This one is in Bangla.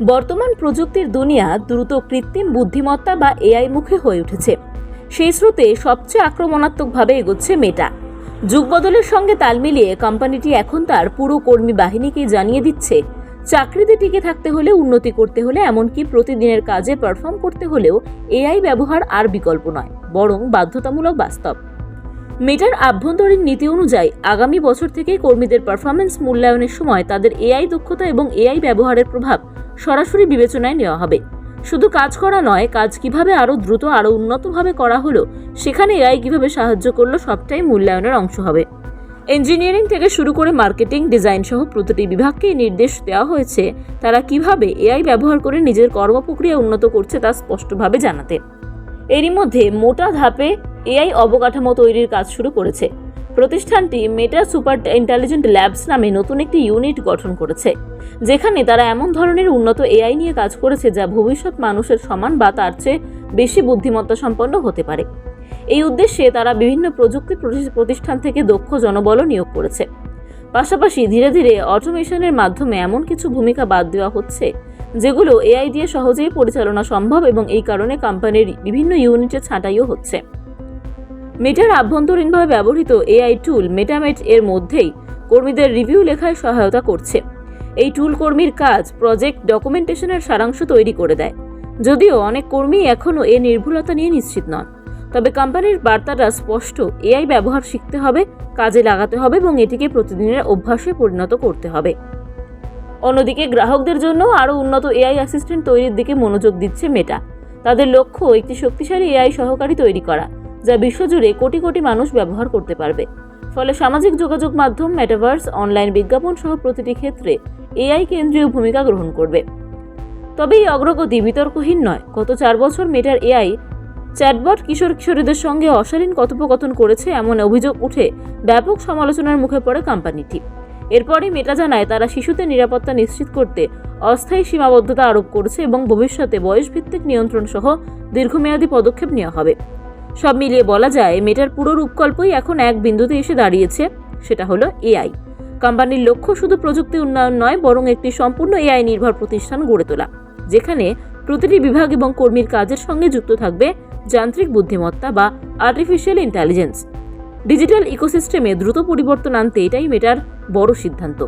বর্তমান প্রযুক্তির দুনিয়া দ্রুত কৃত্রিম বুদ্ধিমত্তা বা এআই মুখে হয়ে উঠেছে। সেই স্রোতে সবচেয়ে আক্রমণাত্মকভাবে এগোচ্ছে মেটা। যুগ বদলের সঙ্গে তাল মিলিয়ে কোম্পানিটি এখন তার পুরো কর্মী বাহিনীকে জানিয়ে দিচ্ছে, চাকরিতে টিকে থাকতে হলে উন্নতি করতে হলে এমনকি প্রতিদিনের কাজে পারফর্ম করতে হলেও এআই ব্যবহার আর বিকল্প নয়, বরং বাধ্যতামূলক বাস্তব। মেটার আভ্যন্তরীণ নীতি অনুযায়ী আগামী বছর থেকে কর্মীদের পারফরমেন্স মূল্যায়নের সময় তাদের এআই দক্ষতা এবং এআই ব্যবহারের প্রভাব সরাসরি বিবেচনায় নেওয়া হবে। শুধু কাজ করা নয়, কাজ কীভাবে আরও দ্রুত, আরও উন্নতভাবে করা হলো, সেখানে এআই কীভাবে সাহায্য করল, সবটাই মূল্যায়নের অংশ হবে। ইঞ্জিনিয়ারিং থেকে শুরু করে মার্কেটিং ডিজাইন সহ প্রতিটি বিভাগকে নির্দেশ দেওয়া হয়েছে, তারা কীভাবে এআই ব্যবহার করে নিজের কর্মপ্রক্রিয়া উন্নত করছে তা স্পষ্টভাবে জানাতে। এরই মধ্যে মোটা ধাপে এআই অবকাঠামো তৈরির কাজ শুরু করেছে। প্রতিষ্ঠানটি মেটা সুপার ইন্টেলিজেন্ট ল্যাবস নামে নতুন একটি ইউনিট গঠন করেছে, যেখানে তারা এমন ধরনের উন্নত এআই নিয়ে কাজ করেছে যা ভবিষ্যৎ মানুষের সমান বা তার চেয়ে বেশি বুদ্ধিমত্তা সম্পন্ন হতে পারে। এই উদ্দেশ্যে তারা বিভিন্ন প্রযুক্তি প্রতি- প্রতিষ্ঠান থেকে দক্ষ জনবলও নিয়োগ করেছে। পাশাপাশি ধীরে ধীরে অটোমেশনের মাধ্যমে এমন কিছু ভূমিকা বাদ দেওয়া হচ্ছে, যেগুলো এআই দিয়ে সহজেই পরিচালনা সম্ভব এবং এই কারণে কোম্পানির বিভিন্ন ইউনিটে ছাঁটাইও হচ্ছে। মেটার আভ্যন্তরীণভাবে ব্যবহৃত এআই টুল মেটামেট এর মধ্যেই কর্মীদের রিভিউ লেখায় সহায়তা করছে। এই টুল কর্মীর কাজ প্রজেক্ট ডকুমেন্টেশনের সারাংশ তৈরি করে দেয়। যদিও অনেক কর্মী এখনও এ নির্ভুলতা নিয়ে নিশ্চিত নন। তবে কোম্পানির বার্তাটা স্পষ্ট এআই ব্যবহার শিখতে হবে, কাজে লাগাতে হবে এবং এটিকে প্রতিদিনের অভ্যাসে পরিণত করতে হবে। অন্যদিকে গ্রাহকদের জন্য আরও উন্নত এআই অ্যাসিস্ট্যান্ট তৈরির দিকে মনোযোগ দিচ্ছে মেটা তাদের লক্ষ্য একটি শক্তিশালী এআই সহকারী তৈরি করা। যা বিশ্বজুড়ে কোটি কোটি মানুষ ব্যবহার করতে পারবে। ফলে সামাজিক যোগাযোগ মাধ্যম মেটাভার্স অনলাইন বিজ্ঞাপন সহ প্রতিটি ক্ষেত্রে এআই কেন্দ্রীয় ভূমিকা গ্রহণ করবে। তবে এই অগ্রগতি বিতর্কহীন নয়। গত চার বছর মেটার এআই চ্যাটবট কিশোর কিশোরীদের সঙ্গে অশালীন কথোপকথন করেছে এমন অভিযোগ উঠে ব্যাপক সমালোচনার মুখে পড়ে কোম্পানিটি। এরপরই মেটা জানায়, তারা শিশুদের নিরাপত্তা নিশ্চিত করতে অস্থায়ী সীমাবদ্ধতা আরোপ করেছে এবং ভবিষ্যতে বয়সভিত্তিক নিয়ন্ত্রণ সহ দীর্ঘমেয়াদী পদক্ষেপ নেওয়া হবে। সব মিলিয়ে বলা যায় মেটার পুরো রূপকল্পই এখন এক বিন্দুতে এসে দাঁড়িয়েছে। সেটা হলো এআই। কোম্পানির লক্ষ্য শুধু প্রযুক্তি উন্নয়ন নয়, বরং একটি সম্পূর্ণ এআই নির্ভর প্রতিষ্ঠান গড়ে তোলা, যেখানে প্রতিটি বিভাগ এবং কর্মীর কাজের সঙ্গে যুক্ত থাকবে যান্ত্রিক বুদ্ধিমত্তা বা আর্টিফিশিয়াল ইন্টেলিজেন্স ডিজিটাল ইকোসিস্টেমে দ্রুত পরিবর্তন আনতে এটাই মেটার বড় সিদ্ধান্ত।